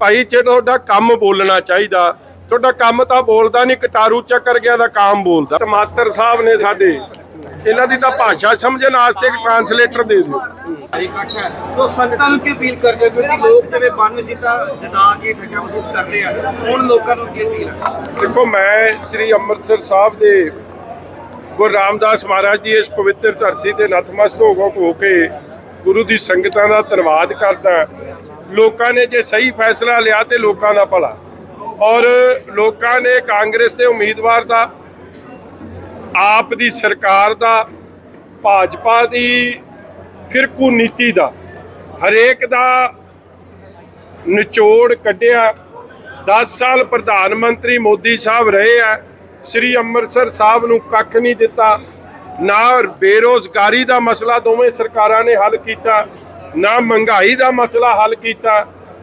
ਭਾਈ ਜੇ ਤੁਹਾਡਾ ਕੰਮ ਬੋਲਣਾ ਚਾਹੀਦਾ। ਤੁਹਾਡਾ ਕੰਮ ਤਾਂ ਬੋਲਦਾ ਨਹੀਂ ਕਟਾਰੂ ਚੱਕਰ ਗਿਆ ਦਾ ਕਾਮ ਬੋਲਦਾ। ਟਮਾਟਰ ਸਾਹਿਬ ਨੇ ਸਾਡੇ ਇਹਨਾਂ ਦੀ ਤਾਂ ਭਾਸ਼ਾ ਸਮਝਣ ਵਾਸਤੇ ਇੱਕ ਟਰਾਂਸਲੇਟਰ ਦੇ ਦਿਓ। ਇਕੱਠ ਹੈ ਤੋ ਸੰਗਤਾਂ ਨੂੰ ਕੀ ਅਪੀਲ ਕਰਦੇ ਹੋ? ਕਿਉਂਕਿ ਲੋਕ ਜਿਵੇਂ 92 ਸੀਟਾਂ ਜਿਤਾ ਕੇ ਠੱਗਾ ਮਹਿਸੂਸ ਕਰਦੇ ਆ ਹੁਣ ਲੋਕਾਂ ਨੂੰ ਕੀ ਅਪੀਲ ਹੈ ਦੇਖੋ ਮੈਂ ਸ੍ਰੀ ਅੰਮ੍ਰਿਤਸਰ ਸਾਹਿਬ ਦੇ ਗੁਰੂ ਰਾਮਦਾਸ ਮਹਾਰਾਜ ਦੀ ਇਸ ਪਵਿੱਤਰ ਧਰਤੀ ਤੇ ਨਤਮਸਤਕ ਹੋ ਕੇ ਗੁਰੂ ਦੀ ਸੰਗਤਾਂ ਦਾ ਧੰਨਵਾਦ ਕਰਦਾ। ਲੋਕਾਂ ਨੇ ਜੇ ਸਹੀ ਫੈਸਲਾ ਲਿਆ ਤੇ ਲੋਕਾਂ ਦਾ ਭਲਾ। ਔਰ ਲੋਕਾਂ ਨੇ ਕਾਂਗਰਸ ਦੇ ਉਮੀਦਵਾਰ ਦਾ, ਆਪ ਦੀ ਸਰਕਾਰ ਦਾ, ਭਾਜਪਾ ਦੀ ਫਿਰਕੂ ਨੀਤੀ ਦਾ, ਹਰੇਕ ਦਾ ਨਿਚੋੜ ਕੱਢਿਆ। 10 ਸਾਲ ਪ੍ਰਧਾਨ ਮੰਤਰੀ ਮੋਦੀ ਸਾਹਿਬ ਰਹੇ ਆ, ਸ੍ਰੀ ਅੰਮ੍ਰਿਤਸਰ ਸਾਹਿਬ ਨੂੰ ਕੱਖ ਨਹੀਂ ਦਿੱਤਾ। ਨਾ ਬੇਰੋਜ਼ਗਾਰੀ ਦਾ ਮਸਲਾ ਦੋਵੇਂ ਸਰਕਾਰਾਂ ਨੇ ਹੱਲ ਕੀਤਾ। ਨਾ ਮਹਿੰਗਾਈ ਦਾ ਮਸਲਾ ਹੱਲ ਕੀਤਾ,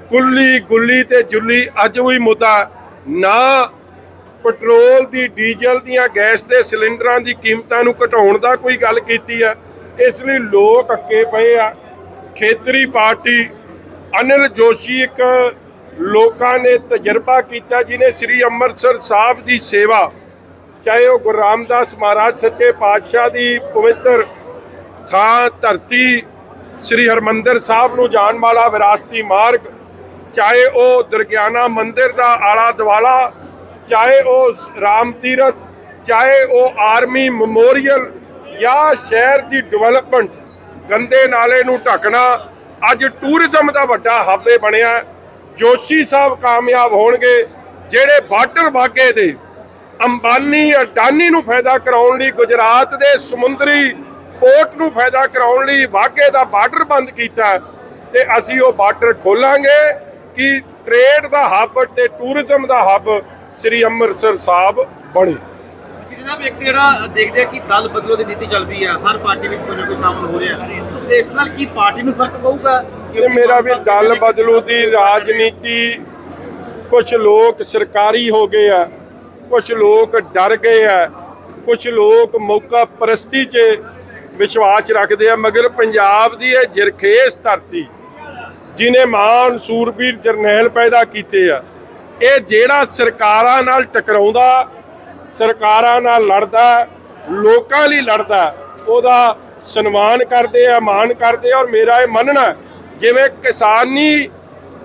ਕੁੱਲੀ ਗੁੱਲੀ ਤੇ ਜੁੱਲੀ ਅੱਜ ਵੀ ਮੁੱਦਾ, ਨਾ ਪੈਟਰੋਲ ਦੀ, ਡੀਜ਼ਲ ਦੀਆਂ, ਗੈਸ ਦੇ ਸਿਲੰਡਰਾਂ ਦੀ ਕੀਮਤਾਂ ਨੂੰ ਘਟਾਉਣ ਦਾ ਕੋਈ ਗੱਲ ਕੀਤੀ ਹੈ ਇਸ ਲਈ ਲੋਕ ਅੱਕੇ ਪਏ ਆ। ਖੇਤਰੀ ਪਾਰਟੀ ਅਨਿਲ ਜੋਸ਼ੀ ਇੱਕ ਲੋਕਾਂ ਨੇ ਤਜਰਬਾ ਕੀਤਾ ਜਿਨੇ ਸ੍ਰੀ ਅੰਮ੍ਰਿਤਸਰ ਸਾਹਿਬ ਦੀ ਸੇਵਾ, ਚਾਹੇ ਉਹ ਗੁਰੂ ਰਾਮਦਾਸ ਮਹਾਰਾਜ ਸੱਚੇ ਪਾਤਸ਼ਾਹ ਦੀ ਪਵਿੱਤਰ ਥਾਂ ਧਰਤੀ ਸ੍ਰੀ ਹਰਮੰਦਰ ਸਾਹਿਬ ਨੂੰ ਜਾਣ ਵਾਲਾ ਵਿਰਾਸਤੀ ਮਾਰਗ, ਚਾਹੇ ਉਹ ਦਰਗਿਆਨਾ ਮੰਦਿਰ ਦਾ ਆਲਾ ਦਵਾਲਾ ਚਾਹੇ ਉਹ ਰਾਮ ਤੀਰਥ, ਚਾਹੇ ਉਹ ਆਰਮੀ ਮੈਮੋਰੀਅਲ ਜਾਂ ਸ਼ਹਿਰ ਦੀ ਡਿਵੈਲਪਮੈਂਟ, ਗੰਦੇ ਨਾਲੇ ਨੂੰ ਢੱਕਣਾ, ਅੱਜ ਟੂਰਿਜ਼ਮ ਦਾ ਵੱਡਾ ਹੱਬੇ ਬਣਿਆ। ਜੋਸ਼ੀ ਸਾਹਿਬ ਕਾਮਯਾਬ ਹੋਣਗੇ, ਜਿਹੜੇ ਬਾਰਡਰ ਵਾਗੇ ਦੇ ਅੰਬਾਨੀ ਅਡਾਨੀ ਨੂੰ ਫਾਇਦਾ ਕਰਾਉਣ ਲਈ ਗੁਜਰਾਤ ਦੇ ਸਮੁੰਦਰੀ ਪੋਰਟ ਨੂੰ ਫਾਇਦਾ ਕਰਾਉਣ ਲਈ ਵਾਗੇ ਦਾ ਬਾਰਡਰ ਬੰਦ ਕੀਤਾ ਤੇ ਅਸੀਂ ਉਹ ਬਾਰਡਰ ਖੋਲਾਂਗੇ ਕਿ ਟ੍ਰੇਡ ਦਾ ਹੱਬ ਤੇ ਟੂਰਿਜ਼ਮ ਦਾ ਹੱਬ ਸ੍ਰੀ ਅੰਮ੍ਰਿਤਸਰ ਸਾਹਿਬ ਬਣੇ। ਜਿਹਦਾ ਵਿਅਕਤੀ ਜਿਹੜਾ ਦੇਖਦੇ ਆ ਕਿ ਦਲ ਬਦਲੋ ਦੀ ਨੀਤੀ ਚੱਲ ਰਹੀ ਹੈ ਹਰ ਪਾਰਟੀ ਵਿੱਚ ਕੋਈ ਨਾ ਕੋਈ ਸ਼ਾਮਲ ਹੋ ਰਿਹਾ ਸੋ ਇਸ ਨਾਲ ਕੀ ਪਾਰਟੀ ਨੂੰ ਫ਼ਰਕ ਪਊਗਾ? ਤੇ ਮੇਰਾ ਵੀ ਦਲ ਬਦਲੂ ਦੀ ਰਾਜਨੀਤੀ ਕੁਝ ਲੋਕ ਸਰਕਾਰੀ ਹੋ ਗਏ ਆ ਕੁਝ ਲੋਕ ਡਰ ਗਏ ਆ ਕੁਝ ਲੋਕ ਮੌਕਾ ਪ੍ਰਸਤੀ 'ਚ ਵਿਸ਼ਵਾਸ ਰੱਖਦੇ ਆ, ਮਗਰ ਪੰਜਾਬ ਦੀ ਇਹ ਜਰਖੇਸ ਧਰਤੀ ਜਿਨੇ ਮਾਨ ਸੂਰਬੀਰ ਜਰਨੈਲ ਪੈਦਾ ਕੀਤੇ ਆ, ਇਹ ਜਿਹੜਾ ਸਰਕਾਰਾਂ ਨਾਲ ਟਕਰਾਉਂਦਾ, ਸਰਕਾਰਾਂ ਨਾਲ ਲੜਦਾ, ਲੋਕਾਂ ਲਈ ਲੜਦਾ, ਉਹਦਾ ਸਨਮਾਨ ਕਰਦੇ ਆ, ਮਾਣ ਕਰਦੇ ਔਰ ਮੇਰਾ ਇਹ ਮੰਨਣਾ ਜਿਵੇਂ ਕਿਸਾਨੀ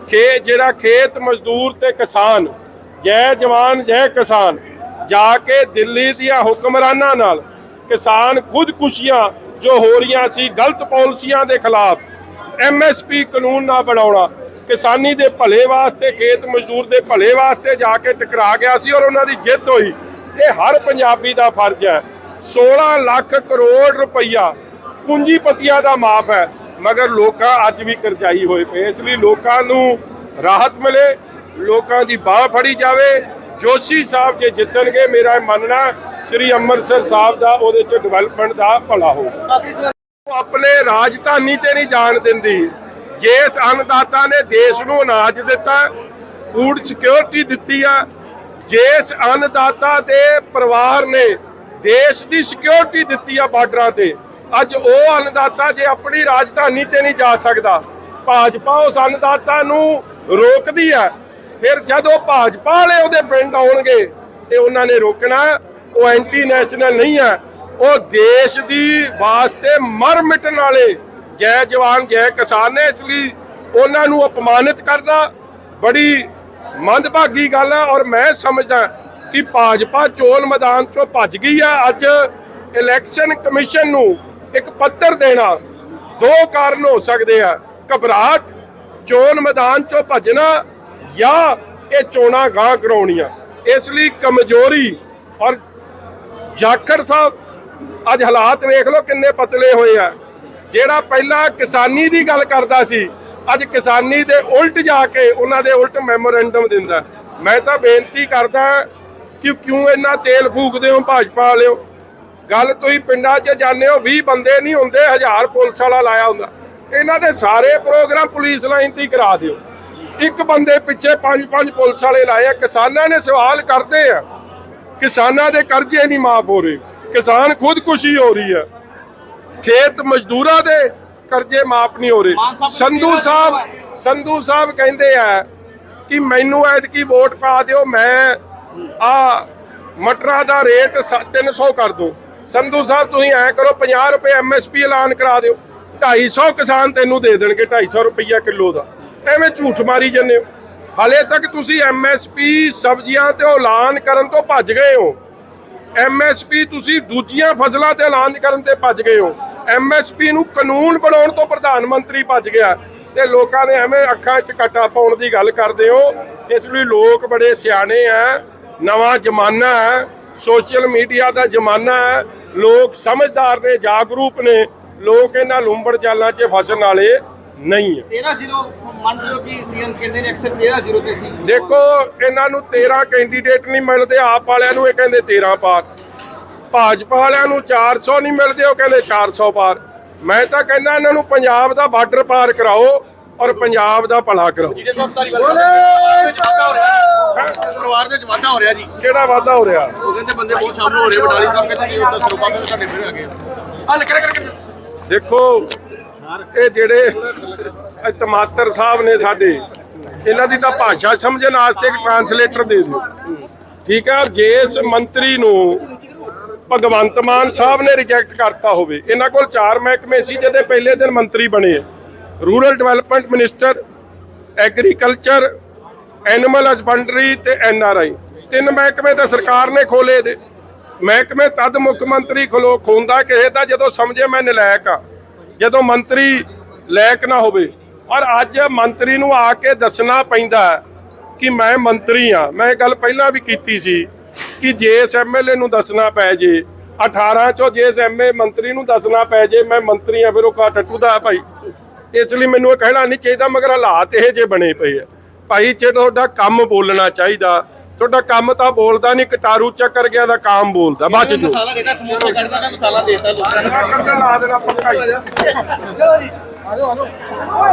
ਖੇ, ਜਿਹੜਾ ਖੇਤ ਮਜ਼ਦੂਰ ਤੇ ਕਿਸਾਨ, ਜੈ ਜਵਾਨ, ਜੈ ਕਿਸਾਨ, ਜਾ ਕੇ ਦਿੱਲੀ ਦੀਆਂ ਹੁਕਮਰਾਨਾਂ ਨਾਲ ਕਿਸਾਨ ਖੁਦਕੁਸ਼ੀਆਂ ਜੋ ਹੋ ਰਹੀਆਂ ਸੀ ਗਲਤ ਪਾਲਿਸੀਆਂ ਦੇ ਖਿਲਾਫ ਐਮਐਸਪੀ ਕਾਨੂੰਨ ਨਾ ਬਣਾਉਣਾ, ਕਿਸਾਨੀ ਦੇ ਭਲੇ ਵਾਸਤੇ, ਖੇਤ ਮਜ਼ਦੂਰ ਦੇ ਭਲੇ ਵਾਸਤੇ ਜਾ ਕੇ ਟਕਰਾ ਗਿਆ ਸੀ ਔਰ ਉਹਨਾਂ ਦੀ ਜਿੱਤ ਹੋਈ। ਇਹ ਹਰ ਪੰਜਾਬੀ ਦਾ ਫਰਜ਼ ਹੈ। 16 ਲੱਖ ਕਰੋੜ ਰੁਪਈਆ ਪੂੰਜੀਪਤੀਆਂ ਦਾ ਮਾਫ ਹੈ, ਮਗਰ ਲੋਕਾਂ ਅੱਜ ਵੀ ਕਰਜ਼ਾਈ ਹੋਏ ਪਏ। ਇਸ ਲਈ ਲੋਕਾਂ ਨੂੰ ਰਾਹਤ ਮਿਲੇ, ਲੋਕਾਂ ਦੀ ਬਾਹ ਫੜੀ ਜਾਵੇ ਜੋਸ਼ੀ ਸਾਹਿਬ ਜੇ ਜਿੱਤਣਗੇ, ਮੇਰਾ ਇਹ ਮੰਨਣਾ ਸ੍ਰੀ ਅੰਮ੍ਰਿਤਸਰ ਸਾਹਿਬ ਦਾ, ਉਹਦੇ ਚ ਡਿਵੈਲਪਮੈਂਟ ਦਾ ਭਲਾ ਹੋਊਗਾ ਆਪਣੇ ਰਾਜਧਾਨੀ ਤੇ ਨਹੀਂ ਜਾਣ ਦਿੰਦੀ। ਜਿਸ ਅੰਨਦਾਤਾ ਨੇ ਦੇਸ਼ ਨੂੰ ਅਨਾਜ ਦਿੱਤਾ ਫੂਡ ਸਿਕਿਉਰਿਟੀ ਦਿੱਤੀ ਆ ਜਿਸ ਅੰਨਦਾਤਾ ਦੇ ਪਰਿਵਾਰ ਨੇ ਦੇਸ਼ ਦੀ ਸਿਕਿਉਰਿਟੀ ਦਿੱਤੀ ਆ ਬਾਰਡਰਾਂ ਤੇ, ਅੱਜ ਉਹ ਅੰਨਦਾਤਾ ਜੇ ਆਪਣੀ ਰਾਜਧਾਨੀ ਤੇ ਨਹੀਂ ਜਾ ਸਕਦਾ, ਭਾਜਪਾ ਉਸ ਅੰਨਦਾਤਾ ਨੂੰ ਰੋਕਦੀ ਹੈ ਫਿਰ ਜਦ ਉਹ ਭਾਜਪਾ ਵਾਲੇ ਉਹਦੇ ਪਿੰਡ ਆਉਣਗੇ ਤੇ ਉਹਨਾਂ ਨੇ ਰੋਕਣਾ, ਉਹ ਐਂਟੀ ਨੈਸ਼ਨਲ ਨਹੀਂ ਆ ਉਹ ਦੇਸ਼ ਦੀ ਵਾਸਤੇ ਮਰ ਮਿਟਣ ਵਾਲੇ ਜੈ ਜਵਾਨ, ਜੈ ਕਿਸਾਨ ਨੇ ਇਸ ਲਈ ਉਹਨਾਂ ਨੂੰ ਅਪਮਾਨਿਤ ਕਰਨਾ ਬੜੀ ਮੰਦਭਾਗੀ ਗੱਲ ਹੈ ਔਰ ਮੈਂ ਸਮਝਦਾ ਕਿ ਭਾਜਪਾ ਚੋਣ ਮੈਦਾਨ ਚੋਂ ਭੱਜ ਗਈ ਆ। ਅੱਜ ਇਲੈਕਸ਼ਨ ਕਮਿਸ਼ਨ ਨੂੰ ਇੱਕ ਪੱਤਰ ਦੇਣਾ ਦੋ ਕਾਰਨ ਹੋ ਸਕਦੇ ਆ। ਘਬਰਾਹਟ, ਚੋਣ ਮੈਦਾਨ ਚੋਂ ਭੱਜਣਾ ਜਾਂ ਇਹ ਚੋਣਾਂ ਗਾਂ ਕਰਾਉਣੀਆਂ। ਇਸ ਲਈ ਕਮਜ਼ੋਰੀ ਔਰ ਜਾਖੜ ਸਾਹਿਬ ਅੱਜ ਹਾਲਾਤ ਵੇਖ ਲਓ ਕਿੰਨੇ ਪਤਲੇ ਹੋਏ ਆ। ਜਿਹੜਾ ਪਹਿਲਾਂ ਕਿਸਾਨੀ ਦੀ ਗੱਲ ਕਰਦਾ ਸੀ, ਅੱਜ ਕਿਸਾਨੀ ਦੇ ਉਲਟ ਜਾ ਕੇ ਉਹਨਾਂ ਦੇ ਉਲਟ ਮੈਮੋਰੈਂਡਮ ਦਿੰਦਾ। ਮੈਂ ਤਾਂ ਬੇਨਤੀ ਕਰਦਾ ਕਿ ਕਿਉਂ ਇੰਨਾ ਤੇਲ ਫੂਕਦੇ ਹੋ ਭਾਜਪਾ ਵਾਲਿਓ? ਗੱਲ ਤੁਸੀਂ ਪਿੰਡਾਂ 'ਚ ਜਾਂਦੇ ਹੋ 20 ਬੰਦੇ ਨਹੀਂ ਹੁੰਦੇ, ਹਜ਼ਾਰ ਪੁਲਿਸ ਵਾਲਾ ਲਾਇਆ ਹੁੰਦਾ। ਇਹਨਾਂ ਦੇ ਸਾਰੇ ਪ੍ਰੋਗਰਾਮ ਪੁਲਿਸ ਲਾਈਨ ਤੇ ਕਰਾ ਦਿਓ। ਇੱਕ ਬੰਦੇ ਪਿੱਛੇ ਪੰਜ ਪੰਜ ਪੁਲਿਸ ਵਾਲੇ ਲਾਏ ਆ ਕਿਸਾਨਾਂ ਨੇ ਸਵਾਲ ਕਰਦੇ ਆ। ਕਿਸਾਨਾਂ ਦੇ ਕਰਜ਼ੇ ਨਹੀਂ ਮਾਫ ਹੋ ਰਹੇ। ਕਿਸਾਨ ਖੁਦਕੁਸ਼ੀ ਹੋ ਰਹੀ ਹੈ ਖੇਤ ਮਜ਼ਦੂਰਾਂ ਦੇ ਕਰਜ਼ੇ ਮਾਫ ਨਹੀਂ ਹੋ ਰਹੇ। ਸੰਧੂ ਸਾਹਿਬ ਸੰਧੂ ਸਾਹਿਬ ਕਹਿੰਦੇ ਆ ਕਿ ਮੈਨੂੰ ਐਤਕੀ ਵੋਟ ਪਾ ਦਿਓ ਮੈਂ ਆ ਮਟਰਾਂ ਦਾ ਰੇਟ ਸ- 300 ਕਰ ਦੋ। ਸੰਧੂ ਸਾਹਿਬ ਤੁਸੀਂ ਐ ਕਰੋ 50 ਰੁਪਏ ਐਮਐਸਪੀ ਐਲਾਨ ਕਰਾ ਦਿਓ। 250 ਕਿਸਾਨ ਤੈਨੂੰ ਦੇ ਦੇਣਗੇ 250 ਰੁਪਈਆ ਕਿਲੋ ਦਾ। ਐਵੇਂ ਝੂਠ ਮਾਰੀ ਜਾਂਦੇ ਹੋ। ਹਾਲੇ ਤੱਕ ਤੁਸੀਂ ਐਮਐਸਪੀ ਸਬਜ਼ੀਆਂ ਤੇ ਐਲਾਨ ਕਰਨ ਤੋਂ ਭੱਜ ਗਏ ਹੋ। ਐਮਐਸਪੀ ਤੁਸੀਂ ਦੂਜੀਆਂ ਫਸਲਾਂ ਤੇ ਐਲਾਨ ਕਰਨ ਤੇ ਭੱਜ ਗਏ ਹੋ। ਐਮਐਸਪੀ ਨੂੰ ਕਾਨੂੰਨ ਬਣਾਉਣ ਤੋਂ ਪ੍ਰਧਾਨ ਮੰਤਰੀ ਭੱਜ ਗਿਆ। ਤੇ ਲੋਕਾਂ ਦੇ ਐਵੇਂ ਅੱਖਾਂ 'ਚ ਕੱਟਾ ਪਾਉਣ ਦੀ ਗੱਲ ਕਰਦੇ ਹੋ। ਇਸ ਲਈ ਲੋਕ ਬੜੇ ਸਿਆਣੇ ਆ, ਨਵਾਂ ਜ਼ਮਾਨਾ ਹੈ ਸੋਸ਼ਲ ਮੀਡੀਆ ਦਾ ਜ਼ਮਾਨਾ ਹੈ ਲੋਕ ਸਮਝਦਾਰ ਨੇ, ਜਾਗਰੂਕ ਨੇ। ਲੋਕ ਇਹਨਾਂ ਲੂੰਬੜ ਚਾਲਾਂ 'ਚ ਫਸਣ ਵਾਲੇ ਨਹੀਂ ਆ। 13-0 ਮੰਨ ਲਓ ਕਿ ਸੀਐਮ ਕਹਿੰਦੇ ਨੇ ਅਕਸਰ 13-0 ਤੇ ਸੀ। ਦੇਖੋ ਇਹਨਾਂ ਨੂੰ 13 ਕੈਂਡੀਡੇਟ ਨਹੀਂ ਮਿਲਦੇ ਆਪ ਵਾਲਿਆਂ ਨੂੰ ਇਹ ਕਹਿੰਦੇ 13 ਪਾਰ। ਭਾਜਪਾ ਵਾਲਿਆਂ ਨੂੰ 400 ਨਹੀਂ ਮਿਲਦੇ ਉਹ ਕਹਿੰਦੇ 400 ਪਾਰ। ਮੈਂ ਤਾਂ ਕਹਿੰਦਾ ਇਹਨਾਂ ਨੂੰ ਪੰਜਾਬ ਦਾ ਬਾਰਡਰ ਪਾਰ ਕਰਾਓ ਔਰ ਪੰਜਾਬ ਦਾ ਭਲਾ ਕਰਾਓ। ਜਿਹੜੇ ਸਭ ਧਾਰੀਵਾਲ ਸਾਹਿਬ ਪਰਿਵਾਰ ਦੇ ਵਿੱਚ ਵਾਧਾ ਹੋ ਰਿਹਾ ਜੀ। ਕਿਹੜਾ ਵਾਅਦਾ ਹੋ ਰਿਹਾ? ਉਹ ਕਹਿੰਦੇ ਬੰਦੇ ਬਹੁਤ ਸਾਹਮਣੇ ਹੋ ਰਹੇ ਬਟਾਲੀ ਸਾਹਿਬ ਕਹਿੰਦੇ ਜੀ ਉਹ ਤਾਂ ਸਰੋਪਾ ਵੀ ਸਾਡੇ ਫਿਰ ਆ ਗਏ। ਆ ਲੈ ਕਰ ਕਰ। ਦੇਖੋ ਇਹ ਜਿਹੜੇ ਤਮਾਤਰ ਸਾਹਿਬ ਨੇ ਸਾਡੇ। ਇਹਨਾਂ ਦੀ ਤਾਂ ਭਾਸ਼ਾ ਸਮਝਣ ਵਾਸਤੇ ਇੱਕ ਟਰਾਂਸਲੇਟਰ ਦੇ ਦਿਓ। ਠੀਕ ਹੈ ਜੇ ਇਸ ਮੰਤਰੀ ਨੂੰ ਭਗਵੰਤ ਮਾਨ ਸਾਹਿਬ ਨੇ ਰਿਜੈਕਟ ਕਰਤਾ ਹੋਵੇ, ਇਹਨਾਂ ਕੋਲ ਚਾਰ ਮਹਿਕਮੇ ਸੀ ਜਿਹਦੇ ਪਹਿਲੇ ਦਿਨ ਮੰਤਰੀ ਬਣੇ rural development minister agriculture animal husbandry ਤੇ ਆਈ ਤਿੰਨ ਮਹਿਕਮੇ ਤਾਂ ਸਰਕਾਰ ਨੇ ਖੋਲੇ ਦੇ। ਮਹਿਕਮੇ ਤਦ ਮੁੱਖ ਮੰਤਰੀ ਖਲੋ ਖੋਂਦਾ, ਕਿਸੇ ਦਾ ਜਦੋਂ ਸਮਝੇ ਮੈਂ ਨਲਾਇਕ ਆ। ਜਦੋਂ ਮੰਤਰੀ ਲਾਇਕ ਨਾ ਹੋਵੇ ਔਰ ਅੱਜ ਮੰਤਰੀ ਨੂੰ ਆ ਕੇ ਦੱਸਣਾ ਪੈਂਦਾ ਕਿ ਮੈਂ ਮੰਤਰੀ ਆ ਮੈਂ ਇਹ ਗੱਲ ਪਹਿਲਾਂ ਵੀ ਕੀਤੀ ਸੀ ਕਿ ਜੇ ਇਸ ਐਮਐਲਏ ਨੂੰ ਦੱਸਣਾ ਪੈ ਜੇ 18 ਚੋਂ ਜੇ ਇਸ ਐਮਏ ਮੰਤਰੀ ਨੂੰ ਦੱਸਣਾ ਪੈ ਜੇ ਮੈਂ ਮੰਤਰੀ ਆ ਫਿਰ ਉਹ ਕਾ ਟੱਟੂ ਦਾ ਭਾਈ। ਇਸ ਲਈ ਮੈਨੂੰ ਇਹ ਕਹਿਣਾ ਨਹੀਂ ਚਾਹੀਦਾ ਮਗਰ ਹਾਲਾਤ ਇਹ ਜੇ ਬਣੇ ਪਏ ਆ। ਭਾਈ ਜੇ ਤੁਹਾਡਾ ਕੰਮ ਬੋਲਣਾ ਚਾਹੀਦਾ ਤੁਹਾਡਾ ਕੰਮ ਤਾਂ ਬੋਲਦਾ ਨਹੀਂ ਕਟਾਰੂ ਚੱਕਰ ਗਿਆ ਦਾ ਕੰਮ ਬੋਲਦਾ ਬਚ ਜੋ। ਮਸਾਲਾ ਦੇਤਾ ਸਮੋਸਾ ਕਰਦਾ ਨਾ ਮਸਾਲਾ ਦੇਤਾ ਲੋਕਾਂ ਨੇ। ਲਾ ਦੇਣਾ ਪੱਕਾ ਹੀ